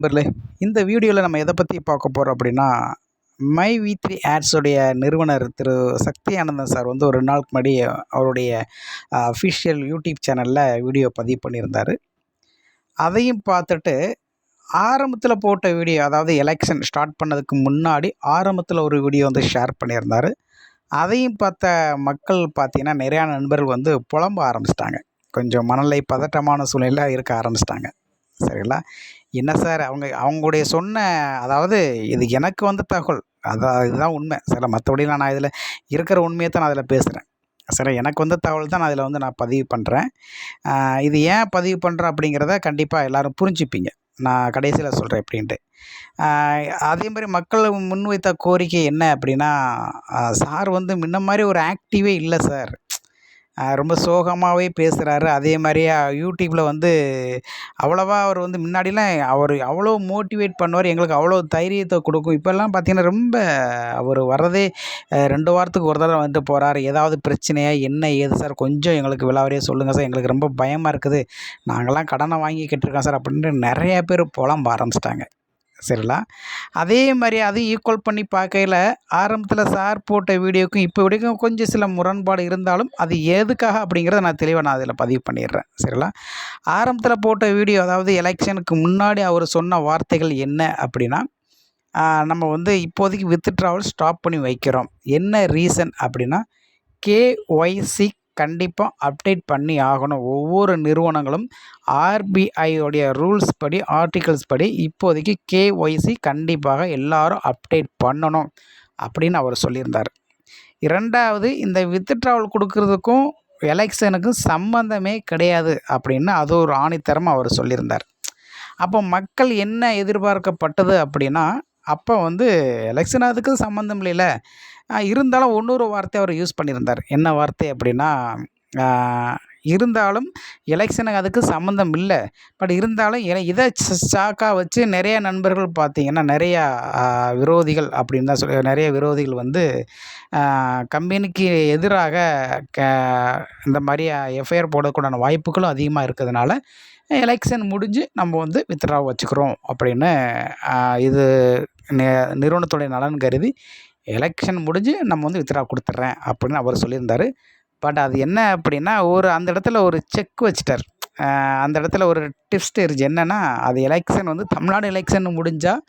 நண்பர்களே இந்த வீடியோவில் நம்ம எதை பற்றி பார்க்க போகிறோம் அப்படின்னா மை வி த்ரீ ஆட்ஸுடைய நிறுவனர் திரு. சக்தி ஆனந்தன் சார் வந்து ஒரு நாளுக்கு முன்னாடி அவருடைய அஃபிஷியல் யூடியூப் சேனலில் வீடியோ பதிவு பண்ணியிருந்தார். அதையும் பார்த்துட்டு ஆரம்பத்தில் போட்ட வீடியோ அதாவது எலெக்ஷன் ஸ்டார்ட் பண்ணதுக்கு முன்னாடி ஆரம்பத்தில் ஒரு வீடியோ வந்து ஷேர் பண்ணியிருந்தார். அதையும் பார்த்த மக்கள் பார்த்தீங்கன்னா நிறையா நண்பர்கள் வந்து புலம்ப ஆரம்பிச்சிட்டாங்க. கொஞ்சம் மனநிலை பதட்டமான சூழ்நிலையாக இருக்க ஆரம்பிச்சிட்டாங்க. சரிங்களா? என்ன சார் அவங்க அவங்களுடைய சொன்ன அதாவது இது எனக்கு வந்த தகவல். அதான் இதுதான் உண்மை. சில மற்றபடிலாம் நான் இதில் இருக்கிற உண்மையை தான் நான் அதில் பேசுகிறேன். சரி எனக்கு வந்த தகவல் தான் நான் அதில் வந்து நான் பதிவு பண்ணுறேன். இது ஏன் பதிவு பண்ணுறேன் அப்படிங்கிறத கண்டிப்பாக எல்லோரும் புரிஞ்சுப்பீங்க. நான் கடைசியில் சொல்கிறேன் எப்படின்ட்டு. அதே மாதிரி மக்கள் முன்வைத்த கோரிக்கை என்ன அப்படின்னா சார் வந்து முன்ன மாதிரி ஒரு ஆக்டிவே இல்லை சார். ரொம்ப சோகமாகவே பேசுகிறாரு அதே மாதிரியே யூடியூப்பில் வந்து அவ்வளோவா அவர் வந்து முன்னாடிலாம் அவர் அவ்வளோ மோட்டிவேட் பண்ணுவார். எங்களுக்கு அவ்வளோ தைரியத்தை கொடுக்கும். இப்போல்லாம் பார்த்தீங்கன்னா ரொம்ப அவர் வர்றதே ரெண்டு வாரத்துக்கு ஒரு தடவை வந்துட்டு போகிறாரு ஏதாவது பிரச்சனையா என்ன ஏது சார்? கொஞ்சம் எங்களுக்கு விலாவரியாக சொல்லுங்கள் சார். எங்களுக்கு ரொம்ப பயமாக இருக்குது. நாங்களாம் கடனை வாங்கி கட்டிருக்கோம் சார். அப்படின்ட்டு நிறையா பேர் புலம்ப ஆரம்பிச்சிட்டாங்க. சரிங்களா? அதே மாதிரி அதையும் ஈக்குவல் பண்ணி பார்க்கையில் ஆரம்பத்தில் சார் போட்ட வீடியோக்கும் இப்போ வரைக்கும் கொஞ்சம் சில முரண்பாடு இருந்தாலும் அது எதுக்காக அப்படிங்கிறத நான் தெளிவாக நான் அதில் பதிவு பண்ணிடுறேன். சரிங்களா? ஆரம்பத்தில் போட்ட வீடியோ அதாவது எலெக்ஷனுக்கு முன்னாடி அவர் சொன்ன வார்த்தைகள் என்ன அப்படின்னா நம்ம வந்து இப்போதைக்கு வித் ட்ராவல் ஸ்டாப் பண்ணி வைக்கிறோம். என்ன ரீசன் அப்படின்னா கேஒய்சி கண்டிப்பாக அப்டேட் பண்ணி ஆகணும். ஒவ்வொரு நிறுவனங்களும் ஆர்பிஐயோடைய ரூல்ஸ் படி ஆர்டிகல்ஸ் படி இப்போதைக்கு கேஒய்சி கண்டிப்பாக எல்லாரும் அப்டேட் பண்ணணும் அப்படின்னு அவர் சொல்லியிருந்தார். இரண்டாவது இந்த வித்ட்ராவல் கொடுக்கறதுக்கும் எலெக்ஷனுக்கும் சம்மந்தமே கிடையாது அப்படின்னு அது ஒரு ஆணித்தரம் அவர் சொல்லியிருந்தார். அப்போ மக்கள் என்ன எதிர்பார்க்கப்பட்டது அப்படின்னா அப்போ வந்து எலெக்ஷன் அதுக்கு சம்மந்தம் இல்லைல்ல. இருந்தாலும் இன்னொரு வார்த்தை அவர் யூஸ் பண்ணியிருந்தார். என்ன வார்த்தை அப்படின்னா இருந்தாலும் எலெக்ஷனுக்கு அதுக்கு சம்மந்தம் இல்லை. பட் இருந்தாலும் இதை சாக்காக வச்சு நிறைய நண்பர்கள் பார்த்திங்கன்னா நிறையா விரோதிகள் அப்படின்னு தான் சொல்லி நிறைய விரோதிகள் வந்து கம்பெனிக்கு எதிராக க இந்த மாதிரி எஃப்ஐஆர் போடக்கூடான வாய்ப்புகளும் அதிகமாக இருக்கிறதுனால எலெக்ஷன் முடிஞ்சு நம்ம வந்து வித்ட்ரா வச்சுக்கிறோம் அப்படின்னு இது நிறுவனத்துடைய நலன் கருதி எலெக்ஷன் முடிஞ்சு நம்ம வந்து வித்ட்ரா கொடுத்துட்றேன் அப்படின்னு அவர் சொல்லியிருந்தார். பட் அது என்ன அப்படின்னா ஒரு அந்த இடத்துல ஒரு செக் வச்சுட்டார். அந்த இடத்துல ஒரு டிப்ஸ்ட் இருந்துச்சு. என்னென்னா அது எலெக்ஷன் வந்து தமிழ்நாடு எலெக்ஷன் முடிஞ்சால்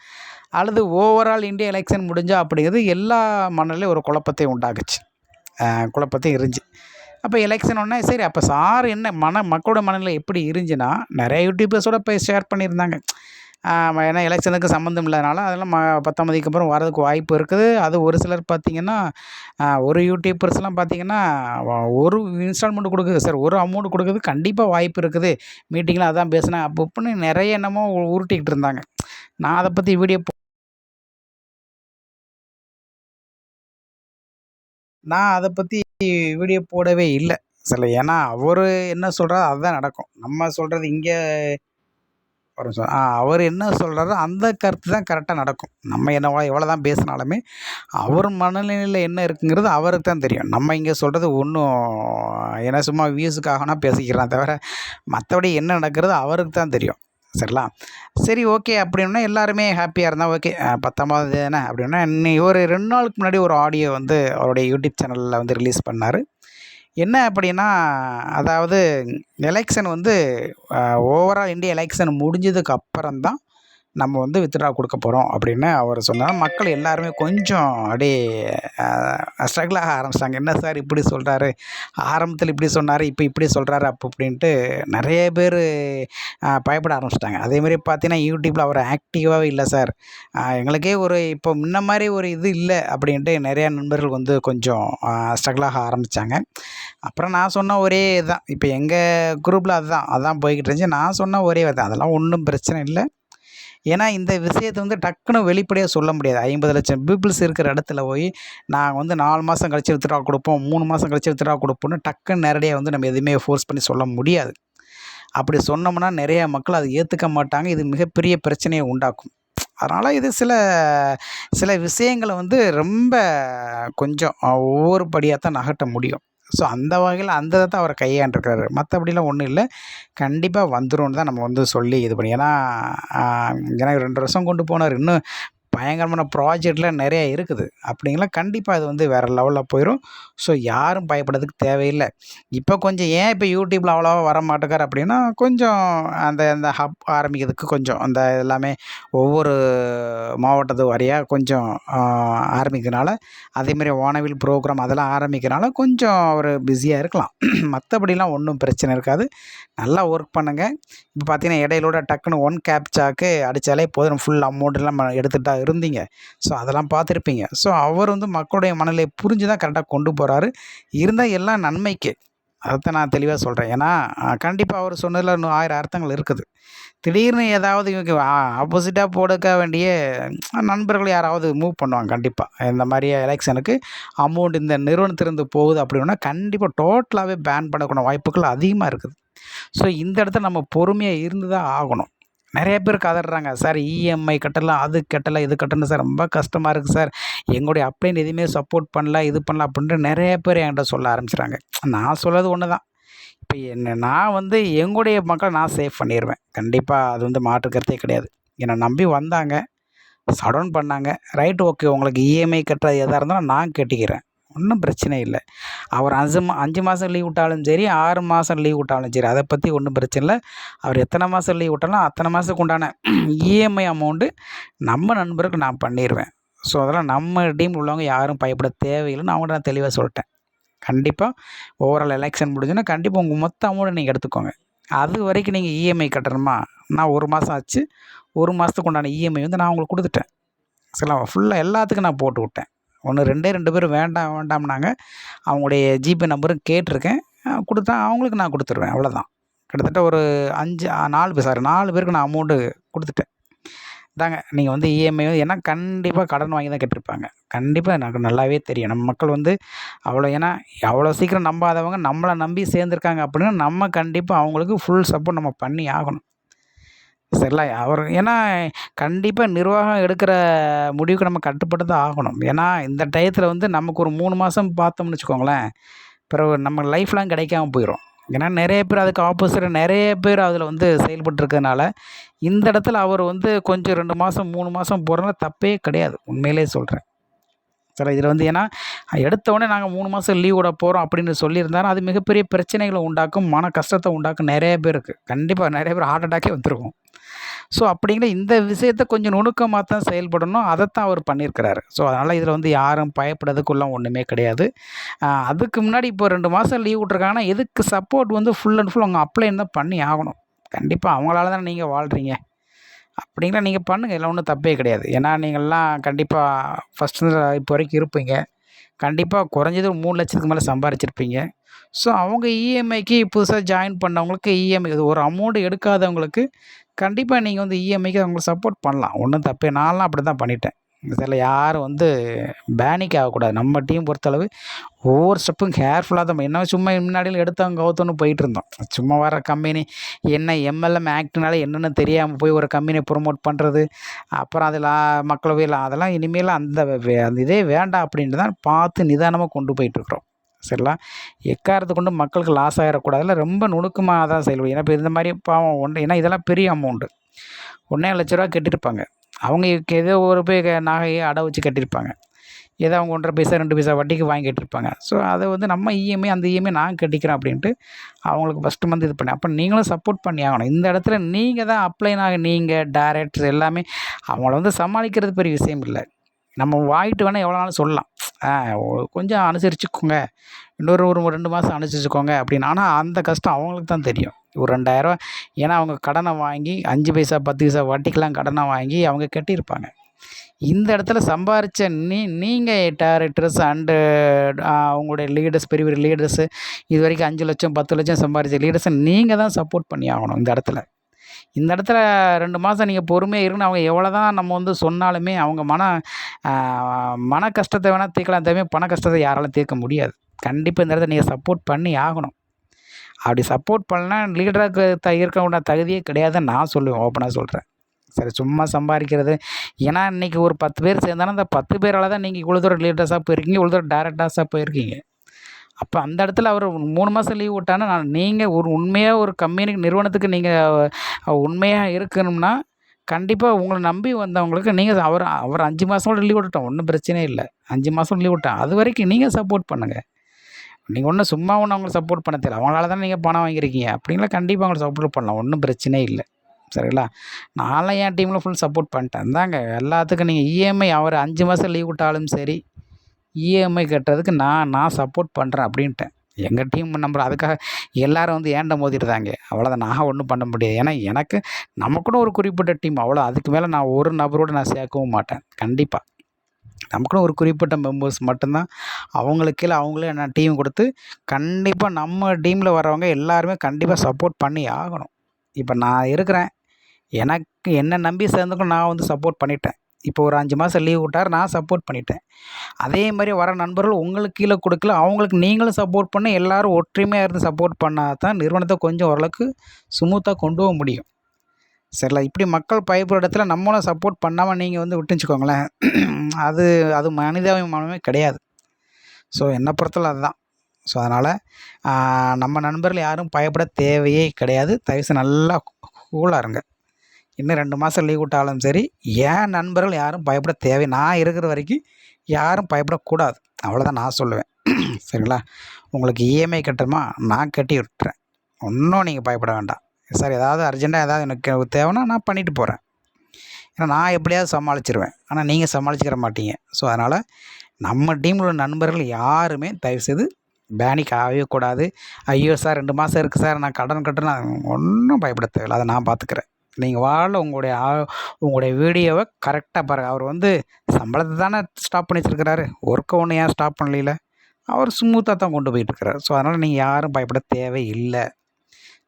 அல்லது ஓவரால் இந்தியா எலெக்ஷன் முடிஞ்சால் அப்படிங்கிறது எல்லா மனநிலையும் ஒரு குழப்பத்தையும் உண்டாக்குச்சு. குழப்பத்தையும் இருந்துச்சு. அப்போ எலெக்ஷன் ஒன்றே சரி அப்போ சார் என்ன மன மக்களோட மனநிலை எப்படி இருந்துச்சுன்னா நிறைய யூடியூபர்ஸோட போய் ஷேர் பண்ணியிருந்தாங்க. ஏன்னா எலெக்ஷனுக்கு சம்மந்தம் இல்லாதனால அதெல்லாம் ம பத்தாம் தேதிக்கு அப்புறம் வரதுக்கு வாய்ப்பு இருக்குது. அது ஒரு சிலர் பார்த்திங்கன்னா ஒரு யூடியூப்பர்ஸ்லாம் பார்த்திங்கன்னா ஒரு இன்ஸ்டால்மெண்ட் கொடுக்குது. சார் ஒரு அமௌண்ட் கொடுக்குறது கண்டிப்பாக வாய்ப்பு இருக்குது. மீட்டிங்கில் அதான் பேசினேன். அப்போ இப்போன்னு நிறைய என்னமோ உருட்டிக்கிட்டு இருந்தாங்க. நான் அதை பற்றி வீடியோ நான் அதை பற்றி வீடியோ போடவே இல்லை. சில ஏன்னா அவர் என்ன சொல்கிறாரோ அதுதான் நடக்கும். நம்ம சொல்கிறது இங்கே ஆ அவர் என்ன சொல்கிறாரோ அந்த கருத்து தான் கரெக்டாக நடக்கும். நம்ம என்னவா எவ்வளோ தான் பேசினாலுமே அவர் மனநிலையில் என்ன இருக்குங்கிறது அவருக்கு தான் தெரியும். நம்ம இங்கே சொல்கிறது ஒன்றும் ஏன்னா சும்மா வியூஸுக்காகனா பேசிக்கிறான் தவிர மற்றபடி என்ன நடக்கிறது அவருக்கு தான் தெரியும். சரிங்களா? சரி ஓகே அப்படின்னா எல்லாருமே ஹாப்பியாக இருந்தால் ஓகே. பத்தொம்பது தானே? அப்படின்னா இன்னைக்கு ஒரு ரெண்டு நாளுக்கு முன்னாடி ஒரு ஆடியோ வந்து அவருடைய யூடியூப் சேனலில் வந்து ரிலீஸ் பண்ணார். என்ன அப்படின்னா அதாவது எலெக்ஷன் வந்து ஓவரால் இந்திய எலெக்ஷன் முடிஞ்சதுக்கு அப்புறம் தான் நம்ம வந்து வித்ட்ரா கொடுக்க போகிறோம் அப்படின்னு அவர் சொன்னார். மக்கள் எல்லாருமே கொஞ்சம் அப்படியே ஸ்ட்ரகிள் ஆக ஆரம்பிச்சிட்டாங்க. என்ன சார் இப்படி சொல்கிறாரு ஆரம்பத்தில் இப்படி சொன்னார் இப்போ இப்படி சொல்கிறாரு அப்போ அப்படின்ட்டு நிறைய பேர் பயப்பட ஆரம்பிச்சிட்டாங்க. அதேமாதிரி பார்த்தீங்கன்னா யூடியூப்பில் அவர் ஆக்டிவாகவே இல்லை சார். எங்களுக்கே ஒரு இப்போ முன்ன மாதிரி ஒரு இது இல்லை அப்படின்ட்டு நிறையா நண்பர்கள் வந்து கொஞ்சம் ஸ்ட்ரகிள் ஆக ஆரம்பித்தாங்க அப்புறம் நான் சொன்ன ஒரே இதுதான் இப்போ எங்கள் குரூப்பில் அதுதான் அதான் போய்கிட்டு இருந்துச்சு. நான் சொன்ன ஒரே தான் அதெல்லாம் ஒன்றும் பிரச்சனை இல்லை. ஏன்னா இந்த விஷயத்தை வந்து டக்குன்னு வெளிப்படையாக சொல்ல முடியாது. ஐம்பது லட்சம் பீப்புள்ஸ் இருக்கிற இடத்துல போய் நாங்கள் வந்து நாலு மாதம் கழிச்சு வித்ட்ரா கொடுப்போம் மூணு மாதம் கழிச்சு வித்ட்ரா கொடுப்போம்னு டக்குன்னு நேரடியாக வந்து நம்ம எதுவுமே ஃபோர்ஸ் பண்ணி சொல்ல முடியாது. அப்படி சொன்னோம்னா நிறையா மக்கள் அதை ஏற்றுக்க மாட்டாங்க. இது மிகப்பெரிய பிரச்சனையை உண்டாக்கும். அதனால் இது சில சில விஷயங்களை வந்து ரொம்ப கொஞ்சம் ஒவ்வொரு படியாக தான் நகட்ட முடியும். ஸோ அந்த வகையில் அந்த இதை தான் அவர் கையாண்டுருக்காரு மற்றபடிலாம் ஒன்றும் இல்லை. கண்டிப்பாக வந்துடும் தான் நம்ம வந்து சொல்லி இது பண்ணி. ஏன்னா ஏன்னா ரெண்டு வருஷம் கொண்டு போனார். இன்னும் பயங்கரமான ப்ராஜெக்ட்லாம் நிறையா இருக்குது. அப்படிங்கலாம் கண்டிப்பாக அது வந்து வேறு லெவலில் போயிடும் ஸோ யாரும் பயப்படுறதுக்கு தேவையில்லை. இப்போ கொஞ்சம் ஏன் இப்போ யூடியூப்பில் அவ்வளோவா வர மாட்டேங்கார் அப்படின்னா கொஞ்சம் அந்த அந்த ஹப் ஆரம்பிக்கிறதுக்கு கொஞ்சம் அந்த எல்லாமே ஒவ்வொரு மாவட்டத்து வாரியாக கொஞ்சம் ஆரம்பிக்கிறனால அதேமாதிரி வானவில் ப்ரோக்ராம் அதெல்லாம் ஆரம்பிக்கிறனால கொஞ்சம் அவர் பிஸியாக இருக்கலாம். மற்றபடிலாம் ஒன்றும் பிரச்சனை இருக்காது. நல்லா ஒர்க் பண்ணுங்கள் இப்போ பார்த்தீங்கன்னா இடையிலோட டக்குன்னு ஒன் கேப்சாக்கு அடித்தாலே போதும். ஃபுல் அமௌண்ட்லாம் எடுத்துகிட்டா இருந்தீங்க. ஸோ அதெல்லாம் பார்த்துருப்பீங்க. ஸோ அவர் வந்து மக்களுடைய மனநிலையை புரிஞ்சு தான் கரெக்டாக கொண்டு போகிறாரு இருந்தால் எல்லாம் நன்மைக்கு. அதைத்தான் நான் தெளிவாக சொல்கிறேன் ஏன்னா கண்டிப்பாக அவர் சொன்னதில் இன்னும் ஆயிரம் அர்த்தங்கள் இருக்குது. திடீர்னு ஏதாவது இவங்க ஆப்போசிட்டாக போடுக்க வேண்டிய நண்பர்கள் யாராவது மூவ் பண்ணுவாங்க கண்டிப்பாக இந்த மாதிரி எலெக்ஷனுக்கு அமௌண்ட் இந்த நிறுவனத்திலிருந்து போகுது அப்படின்னா கண்டிப்பாக டோட்டலாகவே பேன் பண்ணக்கூடிய வாய்ப்புகள் அதிகமாக இருக்குது. ஸோ இந்த இடத்துல நம்ம பொறுமையாக இருந்து தான் ஆகணும். நிறைய பேர் கதறாங்க. சார் இஎம்ஐ கட்டலாம் அது கட்டலாம் இது கட்டணும் சார். ரொம்ப கஷ்டமாக இருக்குது சார். எங்களுடைய அப்ளைன் எதுவுமே சப்போர்ட் பண்ணல இது பண்ணல அப்படின்ட்டு நிறைய பேர் என்கிட்ட சொல்ல ஆரம்பிச்சிட்டாங்க. நான் சொல்கிறது ஒன்று தான் இப்போ என்ன நான் வந்து எங்களுடைய மக்களை நான் சேவ் பண்ணிடுவேன் கண்டிப்பாக அது வந்து மாற்று கருத்தே கிடையாது. என்னை நம்பி வந்தாங்க சடவுன் பண்ணாங்க. Right okay. உங்களுக்கு இஎம்ஐ கட்டுறது எதாக இருந்தாலும் நான் கட்டிக்கிறேன். ஒன்றும் பிரச்சனை இல்லை. அவர் அஞ்சு மா அஞ்சு மாதம் லீவ் விட்டாலும் சரி ஆறு மாதம் லீவ் விட்டாலும் சரி அதை பற்றி ஒன்றும் பிரச்சனை இல்லை. அவர் எத்தனை மாதம் லீவ் விட்டாலும் அத்தனை மாதத்துக்கு உண்டான இஎம்ஐ அமௌண்ட்டு நம்ம நண்பருக்கு நான் பண்ணிடுவேன் ஸோ அதெல்லாம் நம்ம டீம் உள்ளவங்க யாரும் பயப்பட தேவையில்லைன்னு அவங்கள்ட்ட நான் தெளிவாக சொல்லிட்டேன். கண்டிப்பாக ஓவரால் எலெக்ஷன் முடிஞ்சுன்னா கண்டிப்பாக உங்கள் மொத்த அமௌண்ட்டை நீங்கள் எடுத்துக்கோங்க. அது வரைக்கும் நீங்கள் இஎம்ஐ கட்டணுமா? நான் ஒரு மாதம் ஆச்சு ஒரு மாதத்துக்கு உண்டான இஎம்ஐ வந்து நான் உங்களுக்கு கொடுத்துட்டேன். சரிங்களா? ஃபுல்லாக எல்லாத்துக்கும் நான் போட்டு விட்டேன். ஒன்று ரெண்டே ரெண்டு பேர் வேண்டாம் வேண்டாம்னாங்க. அவங்களுடைய ஜிபே நம்பரும் கேட்டிருக்கேன். கொடுத்தா அவங்களுக்கு நான் கொடுத்துருவேன். அவ்வளோதான் கிட்டத்தட்ட ஒரு அஞ்சு நாலு பேர் சாரி நாலு பேருக்கு நான் அமௌண்ட்டு கொடுத்துட்டேன். தாங்க நீங்கள் வந்து இஎம்ஐ வந்து ஏன்னா கண்டிப்பாக கடன் வாங்கி தான் கட்டிருப்பாங்க. கண்டிப்பாக எனக்கு நல்லாவே தெரியும். நம்ம மக்கள் வந்து அவ்வளோ ஏன்னா அவ்வளோ சீக்கிரம் நம்பாதவங்க நம்மளை நம்பி சேர்ந்துருக்காங்க அப்படின்னா நம்ம கண்டிப்பாக அவங்களுக்கு ஃபுல் சப்போர்ட் நம்ம பண்ணி ஆகணும். சரிங்களா அவர் ஏன்னா கண்டிப்பாக நிர்வாகம் எடுக்கிற முடிவுக்கு நம்ம கட்டுப்பட்டு தான் ஆகணும். ஏன்னா இந்த டயத்தில் வந்து நமக்கு ஒரு மூணு மாதம் பார்த்தோம்னு வச்சுக்கோங்களேன் பிறகு நம்ம லைஃப்லாம் கிடைக்காம போயிடும் ஏன்னா நிறைய பேர் அதுக்கு ஆப்போசிட்டாக நிறைய பேர் அதில் வந்து செயல்பட்டுருக்கனால இந்த இடத்துல அவர் வந்து கொஞ்சம் ரெண்டு மாதம் மூணு மாதம் போகிறனால தப்பே கிடையாது. உண்மையிலே சொல்கிறேன் சார் இதில் வந்து ஏன்னா எடுத்தவொடனே நாங்கள் மூணு மாதம் லீவ் விட போகிறோம் அப்படின்னு சொல்லியிருந்தாலும் அது மிகப்பெரிய பிரச்சனைகளை உண்டாக்கும் மன கஷ்டத்தை உண்டாக்கும் நிறைய பேருக்கு கண்டிப்பாக நிறைய பேர் ஹார்ட் அட்டாக்கே வந்துருக்கும். ஸோ அப்படிங்கிற இந்த விஷயத்தை கொஞ்சம் நுணுக்கமாக தான் செயல்படணும். அதைத்தான் அவர் பண்ணியிருக்கிறாரு. ஸோ அதனால் இதில் வந்து யாரும் பயப்படுறதுக்குள்ள ஒன்றுமே கிடையாது. அதுக்கு முன்னாடி இப்போ ரெண்டு மாதம் லீவ் விட்ருக்காங்கன்னா எதுக்கு சப்போர்ட் வந்து ஃபுல் அண்ட் ஃபுல் அவங்க அப்ளைன் தான் பண்ணி ஆகணும். கண்டிப்பாக அவங்களால தானே நீங்கள் வாழ்கிறீங்க அப்படிங்கிற நீங்கள் பண்ணுங்கள் இல்லை ஒன்றும் தப்பே கிடையாது. ஏன்னா நீங்கள்லாம் கண்டிப்பாக ஃபஸ்ட்டு இப்போ வரைக்கும் இருப்பீங்க. கண்டிப்பாக குறைஞ்சது ஒரு மூணு லட்சத்துக்கு மேலே சம்பாரிச்சிருப்பீங்க. ஸோ அவங்க இஎம்ஐக்கு புதுசாக ஜாயின் பண்ணவங்களுக்கு இஎம்ஐ ஒரு அமௌண்ட் எடுக்காதவங்களுக்கு கண்டிப்பாக நீங்கள் வந்து இஎம்ஐக்கு அவங்களுக்கு சப்போர்ட் பண்ணலாம். ஒன்றும் தப்பே. நான்லாம் அப்படி தான் பண்ணிட்டேன். இதில் யாரும் வந்து பேனிக் ஆகக்கூடாது. நம்ம டீம் பொறுத்தளவு ஒவ்வொரு ஸ்டெப்பும் கேர்ஃபுல்லாக தான். என்ன சும்மா முன்னாடியில் எடுத்தவங்க கவுத்தோன்னு போயிட்டு இருந்தோம் சும்மா வர கம்பெனி என்ன எம்எல்எம் ஆக்ட்னால என்னென்னு தெரியாமல் போய் ஒரு கம்பெனியை ப்ரொமோட் பண்ணுறது அப்புறம் அதில் மக்களவையில் அதெல்லாம் இனிமேல் அந்த அந்த இதே வேண்டாம் அப்படின்ட்டு தான் பார்த்து நிதானமாக கொண்டு போயிட்டுருக்குறோம். சரிங்களா? எக்காரத்து கொண்டு மக்களுக்கு லாஸ் ஆகிடக்கூடாதுல ரொம்ப நுணுக்கமாக தான் செயல்படும். ஏன்னா இப்போ இந்த மாதிரி பாவம் ஒன்று ஏன்னா இதெல்லாம் பெரிய அமௌண்ட்டு ஒன்றே லட்ச ரூபா கட்டியிருப்பாங்க அவங்க ஏதோ ஒரு போய் நகையை அடை வச்சு கட்டியிருப்பாங்க. ஏதோ அவங்க ஒன்றரை பைசா ரெண்டு பைசா வட்டிக்கு வாங்கி கட்டியிருப்பாங்க. ஸோ அதை வந்து நம்ம இஎம்ஐ அந்த இஎம்ஐ நான் கட்டிக்கிறேன் அப்படின்ட்டு அவங்களுக்கு ஃபஸ்ட்டு மந்த் இது பண்ணேன். அப்போ நீங்களும் சப்போர்ட் பண்ணி ஆகணும். இந்த இடத்துல நீங்கள் தான் அப்ளைனாக நீங்கள் டேரக்டர் எல்லாமே அவங்கள வந்து சமாளிக்கிறது பெரிய விஷயம் இல்லை. நம்ம வாங்கிட்டு வேணால் எவ்வளோ நாளும் சொல்லலாம். கொஞ்சம் அனுசரிச்சுக்கோங்க. இன்னொரு ஒரு ரெண்டு மாதம் அனுசரிச்சுக்கோங்க அப்படின்னு. ஆனால் அந்த கஷ்டம் அவங்களுக்கு தான் தெரியும். ஒரு ரெண்டாயிரரூவா ஏன்னா அவங்க கடனை வாங்கி அஞ்சு பைசா பத்து பைசா வட்டிக்கெலாம் கடனை வாங்கி அவங்க கட்டியிருப்பாங்க. இந்த இடத்துல சம்பாரித்த நீ நீங்கள் டேரக்டர்ஸ் அண்டு அவங்களுடைய லீடர்ஸ் பெரிய பெரிய லீடர்ஸு இது வரைக்கும் அஞ்சு லட்சம் பத்து லட்சம் சம்பாரித்த லீடர்ஸை நீங்கள் தான் சப்போர்ட் பண்ணி ஆகணும் இந்த இடத்துல. இந்த இடத்துல ரெண்டு மாதம் நீங்கள் பொறுமையாக இருக்குன்னு அவங்க எவ்வளோ தான் நம்ம வந்து சொன்னாலுமே அவங்க மன மன கஷ்டத்தை வேணால் தீர்க்கலாம். தவிர பண கஷ்டத்தை யாராலும் தீர்க்க முடியாது. கண்டிப்பாக இந்த இடத்துல நீங்கள் சப்போர்ட் பண்ணி ஆகணும். அப்படி சப்போர்ட் பண்ணலாம் லீடராக த இருக்க தகுதியே கிடையாதுன்னு நான் சொல்லுவேன். ஓப்பனாக சொல்கிறேன் சரி சும்மா சம்பாதிக்கிறது. ஏன்னா இன்றைக்கி ஒரு பத்து பேர் சேர்ந்தாலும் அந்த பத்து பேரால் தான் நீங்கள் இவ்வளோ தூரம் லீடர்ஸாக போயிருக்கீங்க. இவ்வளோ தூரம் டேரக்டர்ஸாக போயிருக்கீங்க. அப்போ அந்த இடத்துல அவர் மூணு மாதம் லீவ் விட்டான்னா நான் நீங்கள் ஒரு உண்மையாக ஒரு கம்பெனி நிறுவனத்துக்கு நீங்கள் உண்மையாக இருக்கணும்னா கண்டிப்பாக உங்களை நம்பி வந்தவங்களுக்கு நீங்கள் அவர் அவர் அஞ்சு மாதம் லீவ் விட்டுட்டோம். ஒன்றும் பிரச்சனையே இல்லை. அஞ்சு மாதம் லீவ் விட்டேன். அது வரைக்கும் நீங்கள் சப்போர்ட் பண்ணுங்கள் நீங்கள் ஒன்றும் சும்மா ஒன்றும் அவங்களை சப்போர்ட் பண்ண தெரியல. அவங்களால தானே நீங்கள் பணம் வாங்கியிருக்கீங்க. அப்படிங்களா கண்டிப்பாக அவங்களை சப்போர்ட் பண்ணலாம். ஒன்றும் பிரச்சனை இல்லை. சரிங்களா? நானும் என் டீமில் ஃபுல் சப்போர்ட் பண்ணிட்டேன். தாங்க எல்லாத்துக்கும் நீங்கள் இஎம்ஐ அவர் அஞ்சு மாதம் லீவ் விட்டாலும் சரி இஎம்ஐ கட்டுறதுக்கு நான் நான் சப்போர்ட் பண்ணுறேன் அப்படின்ட்டேன். எங்கள் டீம் நம்பர் அதுக்காக எல்லாரும் வந்து ஏண்ட மோதிடுதாங்க அவ்வளோதான் நான் ஒன்றும் பண்ண முடியாது. ஏன்னா எனக்கு நமக்குன்னு ஒரு குறிப்பிட்ட டீம் அவ்வளோ அதுக்கு மேலே நான் ஒரு நபரோடு நான் சேர்க்கவும் மாட்டேன். கண்டிப்பாக நமக்குன்னு ஒரு குறிப்பிட்ட மெம்பர்ஸ் மட்டும்தான். அவங்களுக்கு கீழே அவங்களே நான் டீம் கொடுத்து கண்டிப்பாக நம்ம டீமில் வரவங்க எல்லாருமே கண்டிப்பாக சப்போர்ட் பண்ணி ஆகணும். இப்போ நான் இருக்கிறேன். எனக்கு என்னை நம்பி சேர்ந்துக்கும் நான் வந்து சப்போர்ட் பண்ணிட்டேன். இப்போ ஒரு அஞ்சு மாதம் லீவ் விட்டார் நான் சப்போர்ட் பண்ணிட்டேன். அதே மாதிரி வர நண்பர்கள் உங்களுக்கு கீழே கொடுக்கல அவங்களுக்கு நீங்களும் சப்போர்ட் பண்ணி எல்லோரும் ஒற்றுமையாக இருந்து சப்போர்ட் பண்ணால் தான் நிறுவனத்தை கொஞ்சம் ஓரளவுக்கு ஸ்மூத்தாக கொண்டு போக முடியும். சரிங்களா இப்படி மக்கள் பயப்படுற இடத்துல நம்மளும் சப்போர்ட் பண்ணாமல் நீங்கள் வந்து விட்டுச்சுக்கோங்களேன் அது அது மனிதாபிமானமே கிடையாது. ஸோ என்னை பொறுத்தவரை அதுதான். ஸோ அதனால் நம்ம நண்பர்கள் யாரும் பயப்பட தேவையே கிடையாது. தயவுசு நல்லா கூலாக இருங்க. இன்னும் ரெண்டு மாதம் லீவ் விட்டாலும் சரி ஏன் நண்பர்கள் யாரும் பயப்பட தேவை நான் இருக்கிற வரைக்கும் யாரும் பயப்படக்கூடாது. அவ்வளோதான் நான் சொல்லுவேன். சரிங்களா? உங்களுக்கு இஎம்ஐ கட்டணுமா? நான் கட்டி விட்டுறேன். ஒன்றும் நீங்கள் பயப்பட வேண்டாம். சார் ஏதாவது அர்ஜெண்ட்டாக ஏதாவது எனக்கு தேவைன்னா நான் பண்ணிவிட்டு போகிறேன் ஏன்னா நான் எப்படியாவது சமாளிச்சிருவேன். ஆனால் நீங்கள் சமாளிச்சிக்கிற மாட்டீங்க. ஸோ அதனால் நம்ம டீமில் உள்ள நண்பர்கள் யாருமே தயவுசெய்து பேனிக் ஆகவே கூடாது. ஐயோ சார் ரெண்டு மாதம் இருக்குது சார் நான் கடன் கட்டுறேன் ஒன்றும் பயப்பட தேவையில்லை. அதை நான் பார்த்துக்கிறேன் நீங்கள் வாழ உங்களுடைய உங்களுடைய வீடியோவை கரெக்டாக பாருங்கள் அவர் வந்து சம்பளத்தை தானே ஸ்டாப் பண்ணி வச்சுருக்கிறாரு. ஒர்க்கை ஒன்று ஏன் ஸ்டாப் பண்ணல அவர் ஸ்மூத்தாக தான் கொண்டு போயிட்டுருக்கிறார் ஸோ அதனால் நீங்கள் யாரும் பயப்பட தேவையில்லை.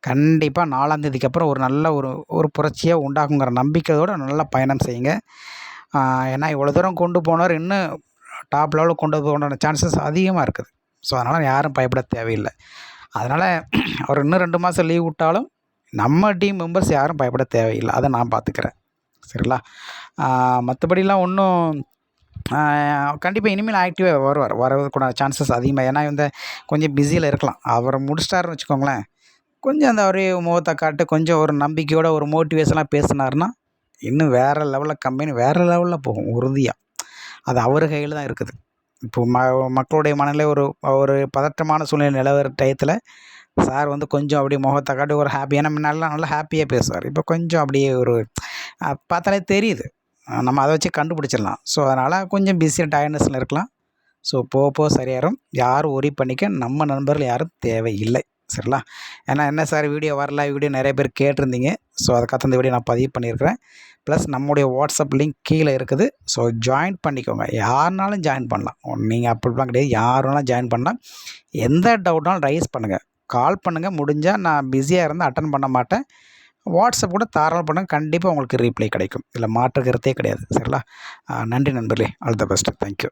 கண்டிப்பாக நாலாந்தேதிக்கு அப்புறம் ஒரு நல்ல ஒரு ஒரு புரட்சியாக உண்டாகுங்கிற நம்பிக்கையோடு நல்லா பயணம் செய்யுங்க. ஏன்னா இவ்வளோ தூரம் கொண்டு போனவர் இன்னும் டாப் லெவலில் கொண்டு போகணுன்ற சான்சஸ் அதிகமாக இருக்குது. ஸோ அதனால் யாரும் பயப்பட தேவையில்லை. அதனால் அவர் இன்னும் ரெண்டு மாதம் லீவ் விட்டாலும் நம்ம டீம் மெம்பர்ஸ் யாரும் பயப்பட தேவையில்லை. அதை நான் பார்த்துக்கிறேன் சரிங்களா? மற்றபடிலாம் ஒன்றும் கண்டிப்பாக இனிமேல் ஆக்டிவாக வருவார். வரதுக்கூட சான்சஸ் அதிகமாக ஏன்னா இந்த கொஞ்சம் பிஸியில் இருக்கலாம். அவரை முடிச்சிட்டாருன்னு வச்சுக்கோங்களேன். கொஞ்சம் அந்த அவரே முகத்தை காட்டு கொஞ்சம் ஒரு நம்பிக்கையோட ஒரு மோட்டிவேஷனாக பேசினாருன்னா இன்னும் வேறு லெவலில் கம்பெனி வேறு லெவலில் போகும். உறுதியாக அது அவர் கையில் தான் இருக்குது. இப்போ ம மக்களுடைய மனநிலை ஒரு ஒரு பதற்றமான சூழ்நிலை நிலவர டயத்தில் சார் வந்து கொஞ்சம் அப்படியே முகத்தை காட்டி ஒரு ஹாப்பி ஏன்னா முன்னாடிலாம் நல்லா ஹாப்பியாக பேசுவார். இப்போ கொஞ்சம் அப்படியே ஒரு பார்த்தாலே தெரியுது. நம்ம அதை வச்சு கண்டுபிடிச்சிடலாம். ஸோ அதனால் கொஞ்சம் பிஸியாக டயர்னஸில் இருக்கலாம். ஸோ போக போக சரியாயிரும். யாரும் ஒரி பண்ணிக்க நம்ம நண்பர்கள் யாரும் தேவையில்லை. சரிங்களா? ஏன்னா என்ன சார் வீடியோ வரல வீடியோ நிறைய பேர் கேட்டிருந்தீங்க. ஸோ அதுக்காக இந்த வீடியோ நான் பதிவு பண்ணியிருக்கிறேன். ப்ளஸ் நம்முடைய வாட்ஸ்அப் லிங்க் கீழே இருக்குது. ஸோ ஜாயின் பண்ணிக்கோங்க. யாருனாலும் ஜாயின் பண்ணலாம். நீங்கள் அப்படிலாம் கிடையாது. யாருனாலும் ஜாயின் பண்ணலாம். எந்த டவுட்னாலும் ரைஸ் பண்ணுங்கள் கால் பண்ணுங்கள் முடிஞ்சால் நான் பிஸியாக இருந்தால் அட்டன் பண்ண மாட்டேன். வாட்ஸ்அப் கூட தாராளம் பண்ணுங்கள் கண்டிப்பாக உங்களுக்கு ரீப்ளை கிடைக்கும். இதில் மாற்று கருத்தே கிடையாது. சரிங்களா? நன்றி நண்பர்களே. All the best thank you